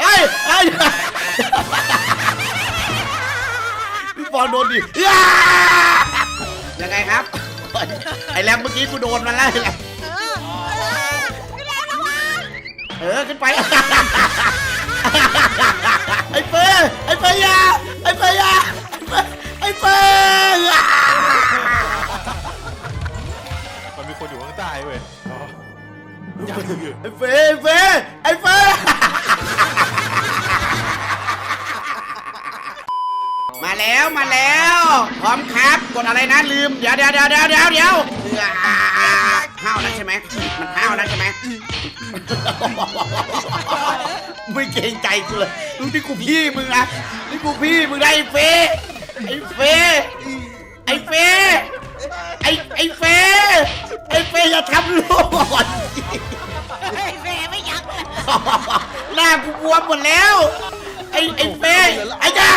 เฮ้ยเฮ้ยพี่ฟองโดนดิอ้ายังไงครับ ไอ้แรมเมื่อกี้กูโดนมันแล้วไอ้แรมเออเออพี่แรมระวังเออขึ้นไป ไอ้เฟยไอ้เฟยอยาไอ้เฟยอยาไอ้เฟยอะมันมีคนอยู่ข้างใต้เว้ยอ๋อไอ้เฟยไอ้เฟยไอ้เฟย มาแล้วมาแล้ว พร้อมครับกดอะไรนะลืมเดี๋ยวเดี๋ยวเดี๋ยวเดี๋ยวเดี๋ยวเดี๋ยวห้าวแล้วใช่ไหมมันห้าวแล้วใช่ไหมไม่เกรงใจกูเลยดูที่กูพี่มึงนะนี่กูพี่มึงได้ไอ้เฟยไอ้เฟยไอ้เฟยไอ้ไอ้เฟยไอ้เฟยอย่าทำลูกเฮ้ยแม่ไม่ยั้งเลยหน้ากูบวมหมดแล้ว ไอ้ไอ้เฟยไอ้จ้า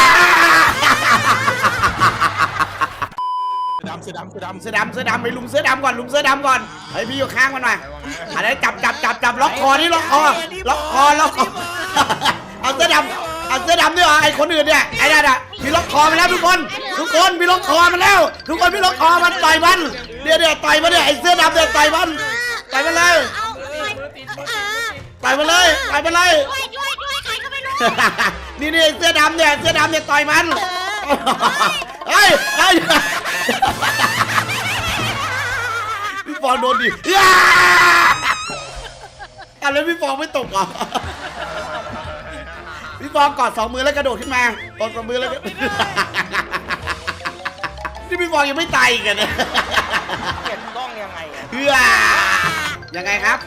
ดำเสือดำเสือดำเสื้อดำเสื้อดำไปลุมเสื้อดำก่อนลุมเสื้อดำก่อนเฮ้ยพี่อยู่ข้างมันหน่อยอะไรจับจับจับจับล็อกคอนี่ล็อกคอล็อกคอล็อกคอเอาเสื้อดำเอาเสื้อดำด้วยเหรอไอ้คนอื่นเนี่ยไอ้นั่นอะพี่ล็อกคอมาแล้วทุกคนทุกคนพี่ล็อกคอมันแล้ว ทุกคนพี่ล็อกคอมันต่อยมันเดี๋ยวเดี๋ยวต่อยมันเนี่ยไอ้เสื้อดำเนี่ยต่อยมันต่อยมันเลยเอาเลยเออต่อยมันเลยต่อยมันเลย นี่นี่เสื้อดำเนี่ยเสื้อดำเนี่ยต่อยมันเฮ้ยเฮ้ยพี่ฟองโดนดิอ้าอะแล้วพี่ฟองไม่ตกเหรอพี่ฟองกอดสองมือแล้วกระโดดขึ้นมากอดสองมือแล้วก็นี่พี่ฟองยังไม่ตายอีกเหรอเนี่ยเก็บกล้องยังไงอะเฮือยังไงครับ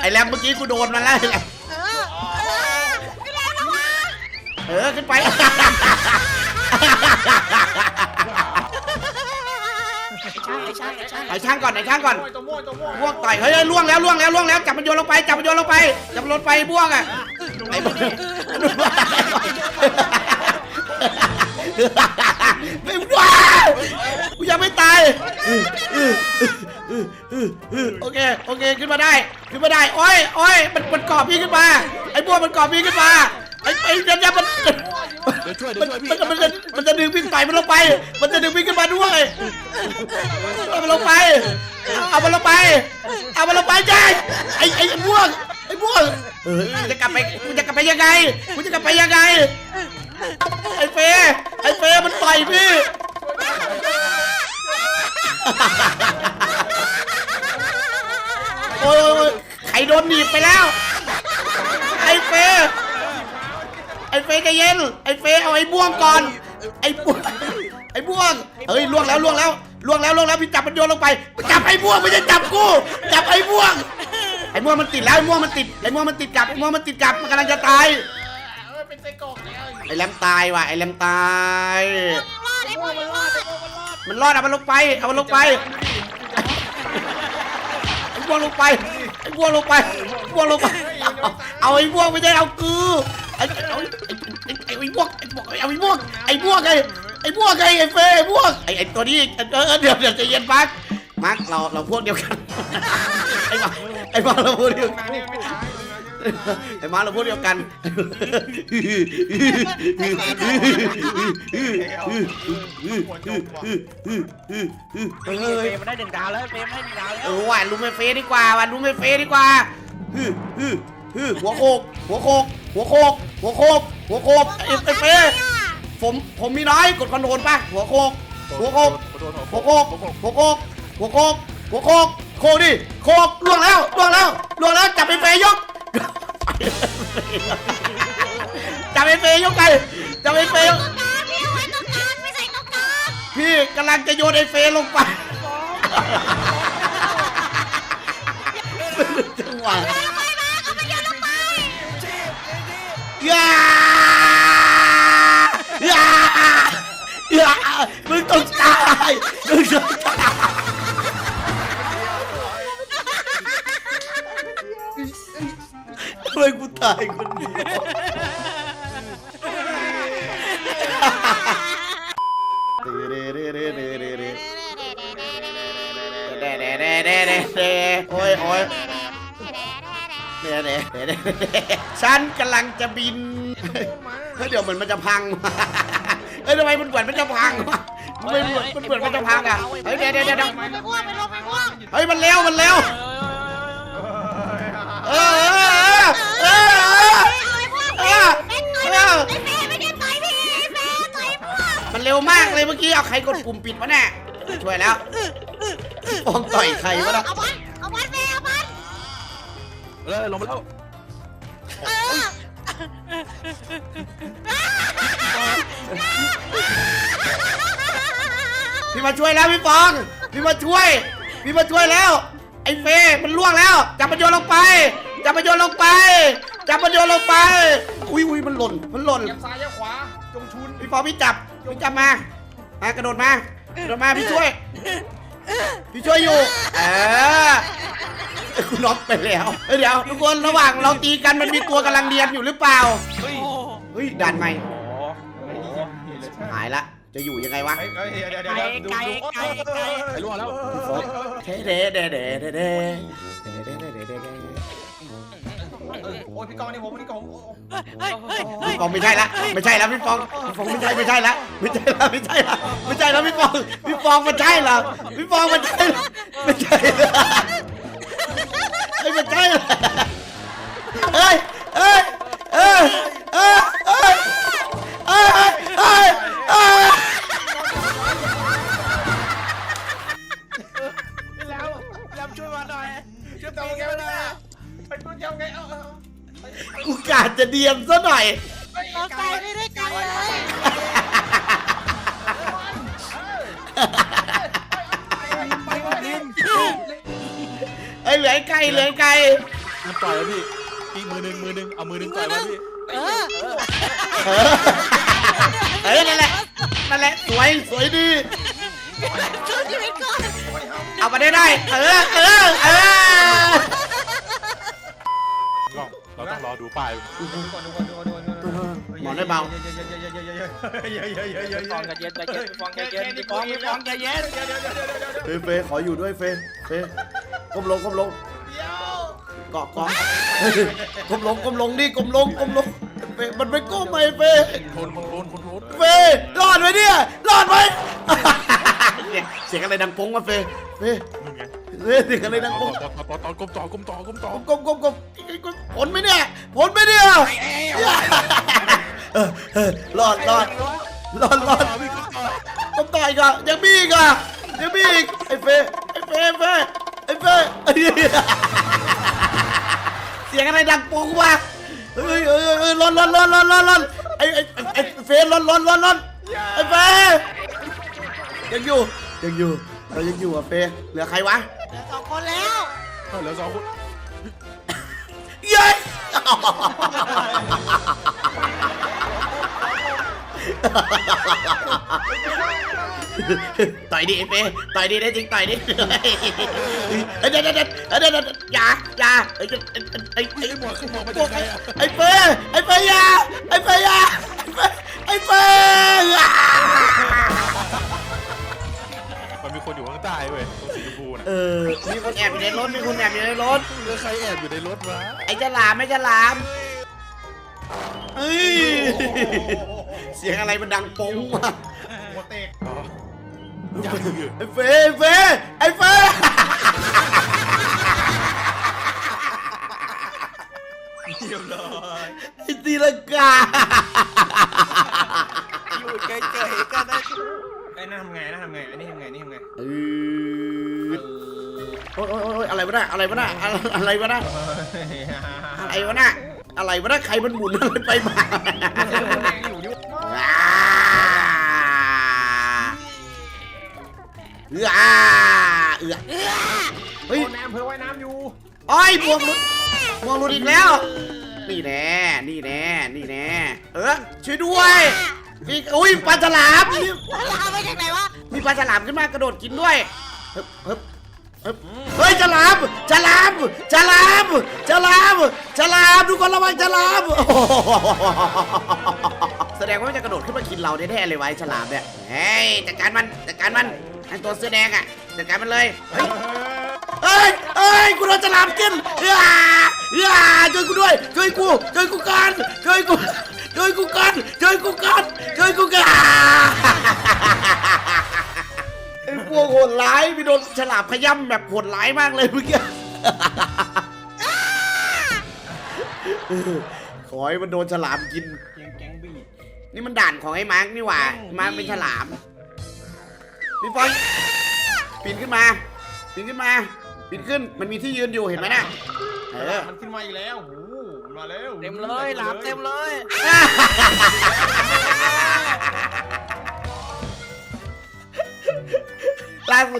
ไอ้แรมเมื่อกี้กูโดนมันแล้วไอ้แรม เออเออพี่แรมระวัง เออขึ้นไป ใช่ใช่ใช่ไอ้ช่างก่อนไอ้ช่างก่อน ตัวม่วงตัวม่วงบ้วงต่อย เฮ้ยเฮ้ยล่วงแล้วล่วงแล้วล่วงแล้วจับมันโยนลงไปจับมันโยนลงไปจับมันลงไปบ้วงอะไอ้บ้วงไม่บ้ากูยังไม่ตายโอเคโอเคขึ้นมาได้ขึ้นมาได้โอ้ยโอ้ยมันมันกรอบพี่ขึ้นมาไอ้บ้วงมันกรอบพี่ขึ้นมา ไอ้ไอ้เดี๋ยวเดี๋ยวมันเดี๋ยวช่วยเดี๋มัยวนช่วยพี่มันมันจะมันจะดึงพี่ต่อยมันลงไป มันจะดึงพี่ขึ้นมาด้วยเอามันลงไป เอามันลงไป เอามันลงไปใจไอ้ไอ้ไอ้ม่วงไอ้ม่วงเออกูจะกลับไปกูจะกลับไปยังไงกูจะกลับไปยังไง ไอ้เฟย์ไอ้เฟย์มันต่อยพี่ โอ้ยโอ้ยโอ้ยใครโดนหนีบไปแล้ว ไอ้เฟย์ ไอ้เฟย์ใจเย็น ไอ้เฟย์เอาไอ้บ่วงก่อน ไอ้บ่วงไอ้บ่วงเฮ้ยล่วงแล้วล่วงแล้วล่วงแล้วล่วงแล้วพี่จับมันโยนลงไป จับไอ้บ่วงไม่ใช่จับกู จับไอ้บ่วง ไอ้ม่วงมันติดแล้วไอ้ม่วงมันติด ไอ้ม่วงมันติดกับไอ้ม่วงมันติดกับมันกำลังจะตายเป็นไส้กรอกแล้วไอ้แรมตายว่ะไอ้แรมตายรอดไอ้พวกมันรอดมันรอดเอามันลงไป เอามันลงไป ไอ้บ่วงลงไป ไอ้บ่วงลงไปไอ้บ่วงลงไป เอาไอ้บ่วงไม่ได้เอากู ไอ้เอาไอ้ไอ้ไอ้บ่วงไอ้บ่วงเอาไอ้บ่วงไอ้บ่วงไงไอ้บ่วงไงไอ้เฟยไอ้บ่วงไอ้ไอ้ตัวนี้เออเดี๋ยวเดี๋ยวใจเย็นมาร์คมาร์คเราเราพวกเดียวกันไอ้มาไอ้มาเราพวกเดียวกันไอ้มาเราพวกเดียวกันเฟรมมันได้หนึ่งดาวแล้วเฟรมได้หนึ่งดาวแล้วเออว่ะลุมเมเฟดีกว่าว่ะลุมเมเฟยดีกว่า ฮึฮึฮึหัวโคกหัวโคกหัวโคกหัวโคกหัวโคกไอ้ไอ้เฟผมผมมีน้อยกดคอนโทรลป่ะหัวโคกหัวโคกหัวโคกหัวโคกหัวโคกหัวโคกโคกดิโคกล่วงแล้วล่วงแล้วล่วงแล้วจับไอ้เฟยกจับไอ้เฟยกไปจับไอ้เฟยตรงกลางพี่เอาไว้ตรงกลางไม่ใส่ตรงกลางพี่กำลังจะโยนไอ้เฟลงไปจังหวะ ทำไมกูตายคนเดียวโอ้ยโอ้ยเดี๋ยวเดี๋ยวเดี๋ยวเดี๋ยวฉันกำลังจะบิน เฮ้ยเดี๋ยวเหมือนมันจะพังเฮ้ยทำไมมันเหมือนมันจะพังวะ มันเหมือนมันเหมือนมันจะพังอะเฮ้ยเดี๋ยวเดี๋ยวเดี๋ยวไปง่วงไปลงไปง่วงเฮ้ยมันเร็วมันเร็วเออเออเออเออมันเร็วมากเลยเมื่อกี้เอาใครกดปุ่มปิดวะเนี่ยช่วยแล้วฟองต่อยใครวะเนะเอามันเอามันเฟย์เอามันเลยลงมาแล้ว พี่มาช่วยแล้วพี่ฟองพี่มาช่วยพี่มาช่วยแล้ว ไอ้เฟย์มันล่วงแล้วจับมันโยนลงไปจับมันโยนลงไปจับมันโยนลงไป อุ้ยอุ้ยมันหล่นมันหล่นเหยียบซ้ายเหยียบขวา จงชุน พี่ฟองพี่จับพี่จับมามากระโดดมากระโดดมาพี่ช่วย พี่ช่วยอยู่เออคุณน็อกไปแล้วเอ้ยเดี๋ยวทุกคนระหว่างเราตีกันมันมีตัวกำลังเรียนอยู่หรือเปล่าเฮ้ยเฮ้ยด่านใหม่โอ้ยหายละ จะอยู่ยังไงวะ เฮ้ยเฮ้ยเดี๋ยวเดี๋ยวเดี๋ยวดูดูไอ้ล่วงแล้วพี่ฟองเด้เด้เด้เด้เด้เด้เด้เด้เด้เด้โอ้ยพี่กองนี่ผมนี่ผมเฮ้ยเฮ้ยเฮ้ยพี่ฟองไม่ใช่ละไม่ใช่แล้วพี่ฟองพี่ฟองไม่ใช่ไม่ใช่ละไม่ใช่ละไม่ใช่ละไม่ใช่แล้วพี่ฟองพี่ฟองมันใช่เหรอพี่ฟองมันใช่เหรอไม่ใช่ละไอ้ยมันใช่เหรอเอ้ยเอ้ย วช่วยมาหน่อยช่วยตัวแกหน่อยไปดูยังไงเอาเอากูกาดจะเดียมซะหน่อย เราไปไม่ได้กันเลยไปก่อนดินไอ้ยเหลือไอ้ไก่เหลือไอ้ไก่มันต่อยแล้วพี่อีกมือหนึงมือหนึงเอามือหนึงต่อยไว้พี่เออเออเออนั่นแหละนั่นแหละสวยสวยดีาได้ได้ เออ เออ เออ กล้องเราต้องรอดูไป้ายดูก่อนดูก่อนด้ก่อนดูก่อนดูก่อนฟองกันเย็นใจเย็นฟองใจเย็นฟองฟองใจเย็นเฟยเฟยขออยู่ด้วยเฟยเฟยก้มลงก้มลงเกาะกองก้มลงก้มลงดิก้มลงก้มลงเฟยมันไปก้มไปเฟยคนคนคนคนคนเฟยรอดไหมเนี่ยรอดไหมเสียงอะไรดังพงวะเฟย เฟยมึงไงเฟยเสียงอะไรดังปงต่อต่อต่อก้มต่อก้มต่อก้มต่อก้มก้มก้มก้มผลไหมเนี่ยผลไหมเนี่ยเออเออรอดรอดรอดรอดต่อพี่ก้มต่อต้องต่อยอีกอะยังมีอีกอะยังมีอีกไอ้เฟยไอ้เฟยเฟยไอ้เฟยไอ้เหี้ยเสียงอะไรดังปุงวะเฮ้ยเฮ้ยเฮ้ยร้อนร้อนร้อนร้อนร้อนร้อนไอ้ไอ้ไอ้ไอ้เฟยร้อนร้อนร้อนร้อนไอ้เฟยยังอยู่ยังอยู่ เรายังอยู่อะเฟยเหลือใครวะเหลือสองคนแล้วเหลือสองคนเย้ยต่อยดิไอ้เฟยต่อยดิได้จริงต่อยดิเฮ้ยเดี๋ยวเดี๋ยวเดี๋ยวเดี๋ยวเดี๋ยวอย่าอย่าไอ้ไอ้ไอ้ไอ้หมวกขึ้นหมวกมาพวจากกไหนอะไอ้เฟยไอ้เฟ คนแอบอยู่ในรถมีคนแอบอยู่ในรถเหลือใครแอบอยู่ในรถวะไอ้ฉลามไอ้ฉลามเฮ้ยเสียงอะไรมันดังปงวะหัวเตกอ๋อยังอยู่ไอ้เฟยไอ้เฟยไอ้เฟยเรียบร้อยไอ้ตีลังกา อ๊ยโอ๊ยโอ๊ยอะไรวะน่ะอะไรวะน่ะอะไรอะไรวะน่ะอะไรวะน่ะอะไรวะน่ะใครมันหมุนอะไรไปมาอยู่นี่อ่าเอืออ่าเอือเฮ้ยโอ้น้ำเพื่อว่ายน้ำอยู่อ้อยบวงหลุดบวงหลุดอีกแล้ว นี่แน่นี่แน่นี่แน่เออช่วยด้วยมีอุ้ยปลาฉลามมีแล้วลาไปจากไหนวะมีปลาฉลามขึ้นมากระโดดกินด้วยเฮ้ยเฮ้ย เฮ้ยเฮ้ยฉลามฉลามฉลามฉลามฉลามทุกคนระวังฉลามแสดงว่ามันจะกระโดดขึ้นมากินเราแน่ๆเลยไว้ฉลามเนี่ยเฮ้ยจัดการมันจัดการมันไอตัวเสื้อแดงอะจัดการมันเลยเฮ้ยเอ้ยเอ้ยกูโดนฉลามกินเอ้ยเอ้ยช่วยกูด้วยช่วยกูช่วยกูก่อนช่วยกูช่วยกูก่อนช่วยกูก่อนช่วยกูก่อน พวกโหดร้ายไปโดนฉลามขย้ำแบบโหดร้ายมากเลยเมื่อกี้ขอให้มันโดนฉลามกิน แก๊งแก๊งบี้นี่มันด่านของไอ้มาร์กนี่หว่า มาร์กเป็นฉลามพี่ฟอยปีนขึ้นมาปีนขึ้นมาปีนขึ้น มันมีที่ยืนอยู่เห็นไหมน่ะเออ มันขึ้นมาอีกแล้วโอ้โหมันมาแล้วเต็มเลยหลามเต็มเลยล่า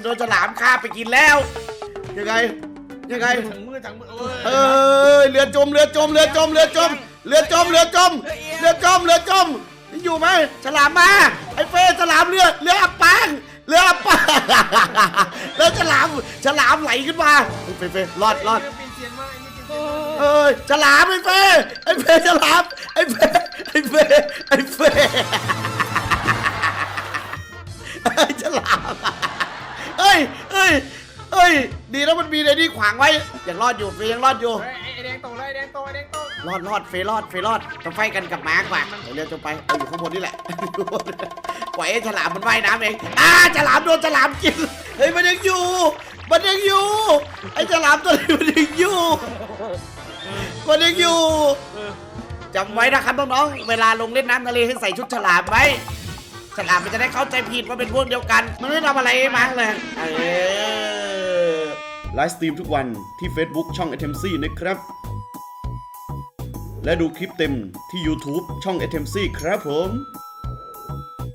โดนฉลามฆ่าไปกินแล้ว ยังไง ยังไง ถังมือถังมือเอ้ยเออเรือจม เรือจม เรือจม เรือจม เรือจม เรือจม เรือจม เรือจมยังอยู่ไหมฉลามมา ไอ้เฟยฉลามเรือ เรืออับปาง เรืออับปางแล้วฉลาม ฉลามไหลขึ้นมาเฮ้ยเฟยเฟยรอดรอดปีนเซียนมากไอ้นี่ปีนเซียนมาเอ้ยฉลามไอ้เฟยไอ้เฟยฉลาม ไอ้เฟยไอ้เฟยไอ้เฟยไอ้ฉลาม เอ้ยเอ้ยเอ้ย ดีแล้วมันมีในนี่ขวางไว้ยังรอดอยู่เฟยยังรอดอยู่ เฮ้ยไอ้ไอ้แดงโตเลยไอ้แดงโตไอ้แดงโตรอดรอดเฟยรอดเฟยรอดต้องไฟกันกับมาร์กว่ะเดี๋ยวเรือจมไปเอาอยู่ข้างบนนี่แหละปล่อยให้ฉลามมันว่ายน้ำเองอ่าฉลามโดนฉลามกินเฮ้ยมันยังอยู่ มันยังอยู่ ไอ้ฉลามตัวนี้มันยังอยู่มันยังอยู่จำไว้นะครับน้องๆเวลาลงเล่นน้ำทะเลให้ใส่ชุดฉลามไว้ ฉลามมันจะได้เข้าใจผิดว่าเป็นพวกเดียวกัน มันไม่ทำอะไรให้มากเลยเออไลฟ์สตรีมทุกวันที่ Facebook ช่อง a t e m c นะครับ และดูคลิปเต็มที่ YouTube ช่อง a t e m c ครับผม